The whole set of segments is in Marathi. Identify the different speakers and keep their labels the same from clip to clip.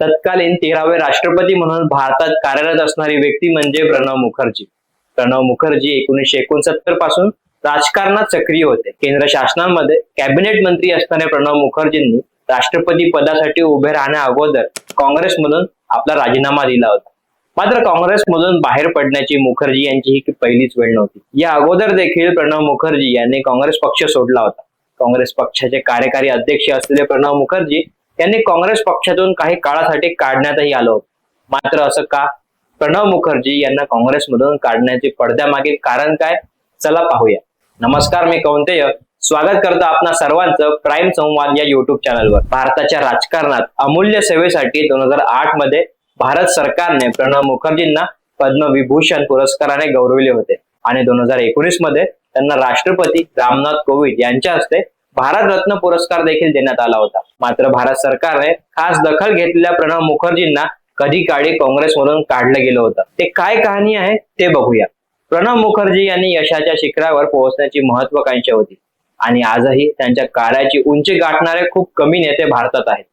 Speaker 1: तत्कालीन तेरावे राष्ट्रपती म्हणून भारतात कार्यरत असणारी व्यक्ती म्हणजे प्रणव मुखर्जी. प्रणव मुखर्जी एकोणीसशे एकोणसत्तरपासून राजकारणात सक्रिय होते. केंद्र शासनामध्ये कॅबिनेट मंत्री असणाऱ्या प्रणव मुखर्जींनी राष्ट्रपती पदासाठी उभे राहण्या अगोदर काँग्रेसमधून आपला राजीनामा दिला होता. मात्र काँग्रेसमधून बाहेर पडण्याची मुखर्जी यांची ही पहिलीच वेळ नव्हती. या अगोदर देखील प्रणव मुखर्जी यांनी काँग्रेस पक्ष सोडला होता. काँग्रेस पक्षाचे कार्यकारी अध्यक्ष असलेले प्रणव मुखर्जी त्यांनी काँग्रेस पक्षातून काही काळासाठी काढण्यातही आलं. मात्र असं का? प्रणव मुखर्जी यांना काँग्रेसमधून काढण्याचे पडद्यामागील कारण काय? चला पाहूया. नमस्कार मी कौंतेय. स्वागत करतो आपणा सर्वांचं प्राईम संवाद या युट्यूब चॅनलवर भारताच्या राजकारणात अमूल्य सेवेसाठी दोन हजार आठमध्ये भारत सरकारने प्रणव मुखर्जींना पद्मविभूषण पुरस्काराने गौरविले होते. आणि दोन हजार एकोणीसमध्ये त्यांना राष्ट्रपती रामनाथ कोविंद यांच्या हस्ते भारतरत्न पुरस्कार देखील देण्यात आला होता. मात्र भारत सरकारने खास दखल घेतलेल्या प्रणव मुखर्जींना कधी काळी काँग्रेसमधून काढलं गेलं होतं. ते काय कहाणी आहे ते बघूया. प्रणव मुखर्जी यांनी यशाच्या शिखरावर पोहोचण्याची महत्वाकांक्षा होती. आणि आजही त्यांच्या कार्याची उंची गाठणारे खूप कमी नेते भारतात आहेत.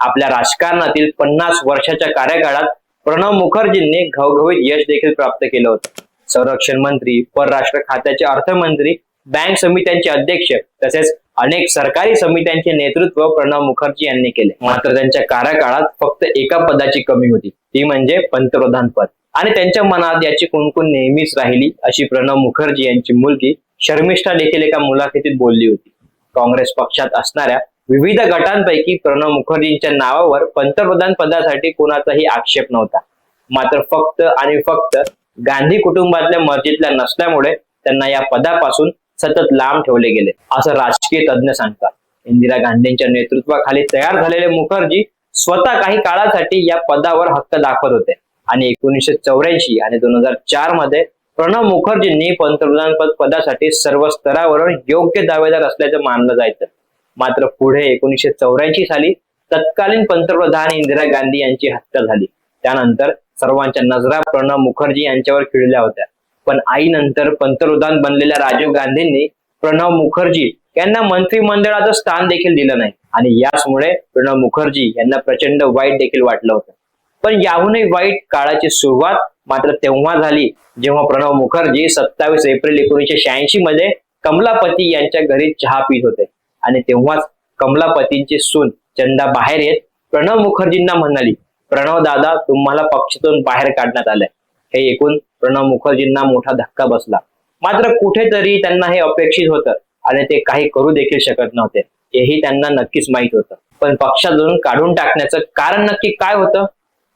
Speaker 1: आपल्या राजकारणातील पन्नास वर्षाच्या कार्यकाळात प्रणव मुखर्जींनी घवघवीत यश देखील प्राप्त केलं होतं. संरक्षण मंत्री परराष्ट्र खात्याचे अर्थमंत्री बँक समित्यांचे अध्यक्ष तसेच अनेक सरकारी समित्यांचे नेतृत्व प्रणव मुखर्जी यांनी केले. मात्र त्यांच्या कार्यकाळात फक्त एका पदाची कमी होती. ती म्हणजे पंतप्रधान पद. आणि त्यांच्या मनात याची कुणकुण नेहमीच राहिली अशी प्रणव मुखर्जी यांची मुलगी शर्मिष्ठा देखील एका मुलाखतीत बोलली होती. काँग्रेस पक्षात असणाऱ्या विविध गटांपैकी प्रणव मुखर्जींच्या नावावर पंतप्रधान पदासाठी कोणाचाही आक्षेप नव्हता. मात्र फक्त आणि फक्त गांधी कुटुंबातल्या मर्जीतल्या नसल्यामुळे त्यांना या पदापासून सतत लांब ठेवले गेले. असं राजकीय तज्ज्ञ सांगतात. इंदिरा गांधींच्या नेतृत्वाखाली तयार झालेले मुखर्जी स्वतः काही काळासाठी या पदावर हक्क दाखवत होते. आणि एकोणीसशे चौऱ्याऐंशी आणि दोन हजार चारमध्ये प्रणव मुखर्जींनी पंतप्रधान पद पदासाठी सर्व स्तरावरून योग्य दावेदार असल्याचं मानलं जायचं. मात्र पुढे एकोणीसशे चौऱ्याऐंशी साली तत्कालीन पंतप्रधान इंदिरा गांधी यांची हत्या झाली. त्यानंतर सर्वांच्या नजरा प्रणव मुखर्जी यांच्यावर खिळल्या होत्या. पण आईनंतर पंतप्रधान बनलेल्या राजीव गांधींनी प्रणव मुखर्जी यांना मंत्रिमंडळाचं स्थान देखील दिलं नाही. आणि याचमुळे प्रणव मुखर्जी यांना प्रचंड वाईट देखील वाटलं होतं. पण याहूनही वाईट काळाची सुरुवात मात्र तेव्हा झाली जेव्हा प्रणव मुखर्जी सत्तावीस एप्रिल एकोणीसशे शहाऐंशी मध्ये कमलापती यांच्या घरी चहा पित होते. आणि तेव्हाच कमलापतींची सून चंदा बाहेर येत प्रणव मुखर्जींना म्हणाली प्रणव दादा तुम्हाला पक्षातून बाहेर काढण्यात आलंय. हे ऐकून प्रणव मुखर्जींना मोठा धक्का बसला. मात्र कुठेतरी त्यांना हे अपेक्षित होतं आणि ते काही करू देखील शकत नव्हते. हेही त्यांना नक्कीच माहीत होतं. पण पक्षातून काढून टाकण्याचं कारण नक्की काय होतं?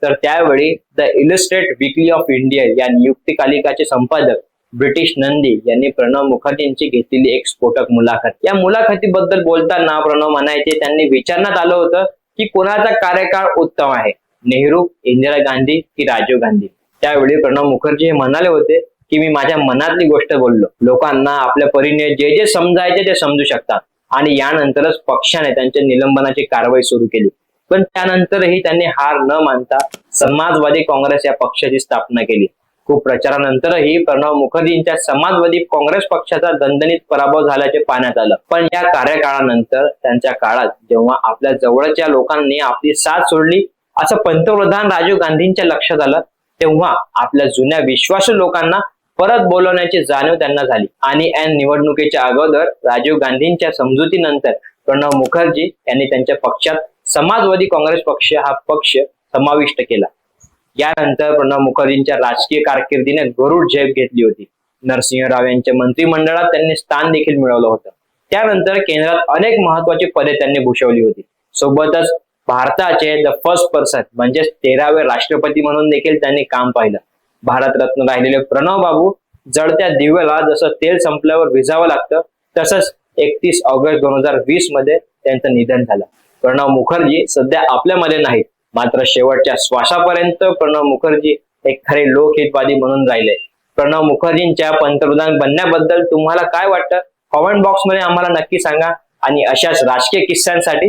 Speaker 1: तर त्यावेळी the illustrated weekly of India या नियुक्तिकालिकाचे संपादक ब्रिटिश नंदी यांनी प्रणव मुखर्जींची घेतलेली एक स्फोटक मुलाखत. या मुलाखतीबद्दल बोलताना प्रणव म्हणायचे त्यांनी विचारण्यात आलं होतं की कोणाचा कार्यकाळ उत्तम आहे? नेहरू इंदिरा गांधी की राजीव गांधी? त्यावेळी प्रणव मुखर्जी हे म्हणाले होते की मी माझ्या मनातली गोष्ट बोललो. लोकांना आपल्या परीने जे जे समजायचे ते समजू शकतात. आणि यानंतरच पक्षाने त्यांच्या निलंबनाची कारवाई सुरू केली. पण त्यानंतरही त्यांनी हार न मानता समाजवादी काँग्रेस या पक्षाची स्थापना केली. खूप प्रचारानंतरही प्रणव मुखर्जींच्या समाजवादी काँग्रेस पक्षाचा दणदणीत पराभव झाल्याचे पाहण्यात आलं. पण या कार्यकाळानंतर त्यांच्या काळात जेव्हा आपल्या जवळच्या लोकांनी आपली साथ सोडली असं पंतप्रधान राजीव गांधींच्या लक्षात आलं तेव्हा आपल्या जुन्या विश्वासू लोकांना परत बोलवण्याची जाणीव त्यांना झाली. आणि ऐन निवडणुकीच्या अगोदर राजीव गांधींच्या समजुतीनंतर प्रणव मुखर्जी यांनी त्यांच्या पक्षात समाजवादी काँग्रेस पक्ष हा पक्ष समाविष्ट केला. यानंतर प्रणव मुखर्जींच्या राजकीय कारकिर्दीने गरुड झेप घेतली होती. नरसिंह राव यांच्या मंत्रिमंडळात त्यांनी स्थान देखील मिळवलं होतं. त्यानंतर केंद्रात अनेक महत्वाची पदे त्यांनी भूषवली होती. सोबतच भारताचे द फर्स्ट पर्सन म्हणजेच तेरावे राष्ट्रपती म्हणून देखील त्यांनी काम पाहिलं. भारतरत्न राहिलेले प्रणव बाबू जळत्या दिव्याला जसं तेल संपल्यावर विझावं लागतं तसंच एकतीस ऑगस्ट दोन हजार वीसमध्ये त्यांचं निधन झालं. प्रणव मुखर्जी सध्या आपल्यामध्ये नाहीत मात्र शेवटच्या श्वासापर्यंत प्रणव मुखर्जी एक खरे लोकहितवादी म्हणून राहिले. प्रणव मुखर्जींच्या पंतप्रधान बनण्याबद्दल तुम्हाला काय वाटतं? कॉमेंट बॉक्समध्ये आम्हाला नक्की सांगा आणि अशाच राजकीय किस्स्यांसाठी